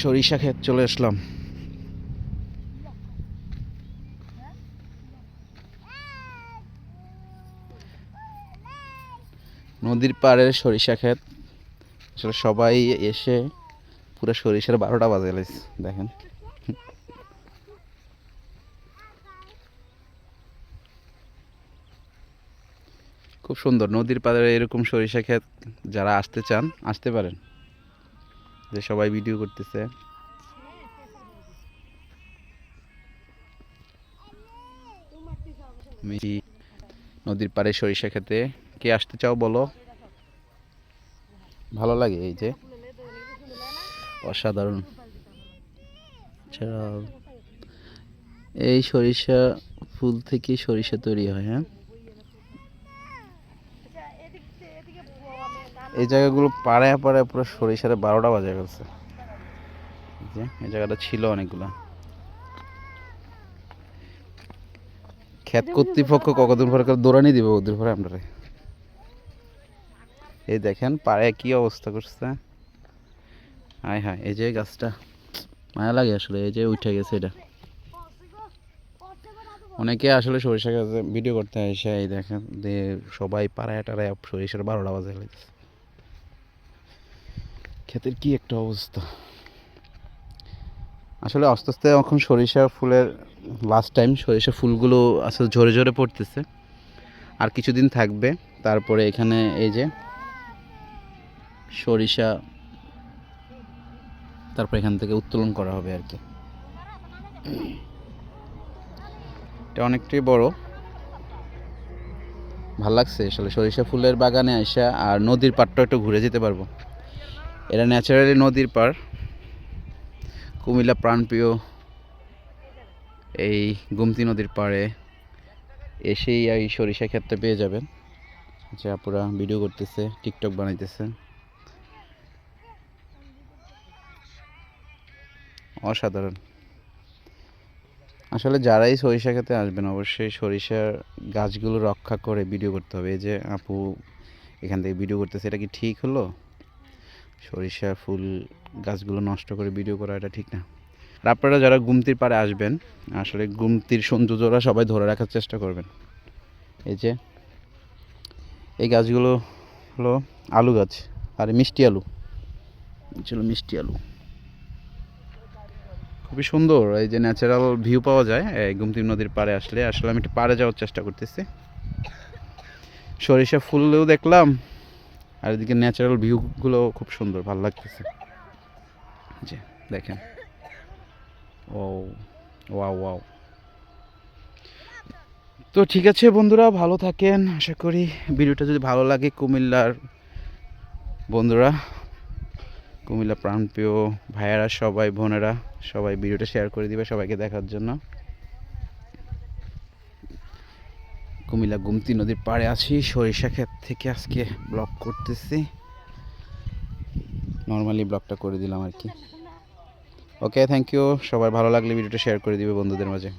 সরিষা ক্ষেত চলে আসলাম। নদীর পাড়ের সরিষা ক্ষেত। আসলে সবাই এসে পুরো সরিষার বারোটা বাজে দেখেন। খুব সুন্দর, নদীর পাড়ে এরকম সরিষা ক্ষেত, যারা আসতে চান, আসতে পারেন। যে সবাই ভিডিও করতেছে। নদীর পাড়ে সরিষা খেতে। কে আসতে চাও বলো? ভালো লাগে এই যে। অসাধারণ। এছাড়াও এই সরিষা ফুল থেকে সরিষা তৈরি হয় হ্যাঁ? এই জায়গাগুলো পাড়ায় পাড়ায় পুরো সরিষারে বারোটা বাজে গেছে। যে, এই জায়গাটা ছিল অনেকগুলো। ক্ষেত কর্তৃপক্ষ কতদিন পরে দৌড়ানি দিবে ওদের পরে আপনারা? এই দেখেন পাড়ে কি অবস্থা করছে? হায় হায়, এই যে গাছটা। মায়া লাগে আসলে, এই যে উঠে গেছে এটা। অনেকে আসলে সরিষা গাছে ভিডিও করতে এসে এই দেখেন যে সবাই পাড়ায় টাড়ায় সরিষার বারোটা বাজে লাগছে ক্ষেতের কি একটা অবস্থা। আসলে আস্তে আস্তে এখন সরিষা ফুলের লাস্ট টাইম সরিষা ফুলগুলো আসলে ঝরে ঝরে পড়তেছে। আর কিছুদিন থাকবে, তারপরে এখানে এই যে সরিষা তারপর এখান থেকে উত্তোলন করা হবে আর কি। এটা অনেকটাই বড়। ভালো লাগছে আসলে সরিষা ফুলের বাগানে আসা আর নদীর পাড়টা একটু ঘুরে যেতে পারব। এটা ন্যাচারালি নদীর পাড়। কুমিল্লা প্রাণপ্রিয় এই গুমতি নদীর পাড়ে এসেই এই সরিষা ক্ষেতটা পেয়ে যাবেন। যে আপুরা ভিডিও করতেছে, টিকটক বানাইতেছে। অসাধারণ। আসলে যারাই সরিষা খেতে আসবেন, অবশ্যই সরিষার গাছগুলো রক্ষা করে ভিডিও করতে হবে। এই যে আপু এখান থেকে ভিডিও করতেছে, এটা কি ঠিক হলো? সরিষা ফুল গাছগুলো নষ্ট করে ভিডিও করা, এটা ঠিক না। আর আপনারা যারা গুমতির পাড়ে আসবেন, আসলে গুমতির সৌন্দর্যরা সবাই ধরে রাখার চেষ্টা করবেন। এই যে, এই গাছগুলো হলো আলু গাছ, আর মিষ্টি আলু। ছিল মিষ্টি আলু। খুবই সুন্দর, এই যে ন্যাচারাল ভিউ পাওয়া যায়, এই গুমতি নদীর পাড়ে আসলে। আসলে আমি একটু পাড়ে যাওয়ার চেষ্টা করতেছি। সরিষা ফুলও দেখলাম, আর এদিকে ন্যাচারাল ভিউগুলো খুব সুন্দর, ভালো লাগতেছে। যে দেখেন। ও ওয়াও ওয়াও। তো ঠিক আছে বন্ধুরা, ভালো থাকেন, আশা করি ভিডিওটা যদি ভালো লাগে কুমিল্লার বন্ধুরা। কুমিল্লা প্রাণপ্রিয় ভাইয়েরা, সবাই, বোনেরা, সবাই ভিডিওটা শেয়ার করে দিবে সবাইকে দেখার জন্য। কুমিল্লা গুমতি নদীর পাড়ে আছি, সরিষা ক্ষেত থেকে আজকে ব্লগ করতেছি। নর্মালি ব্লগটা করে দিলাম আর কি। ওকে থ্যাংক ইউ সবাই ভালো লাগলে ভিডিওটা শেয়ার করে দিবে বন্ধুদের মাঝে।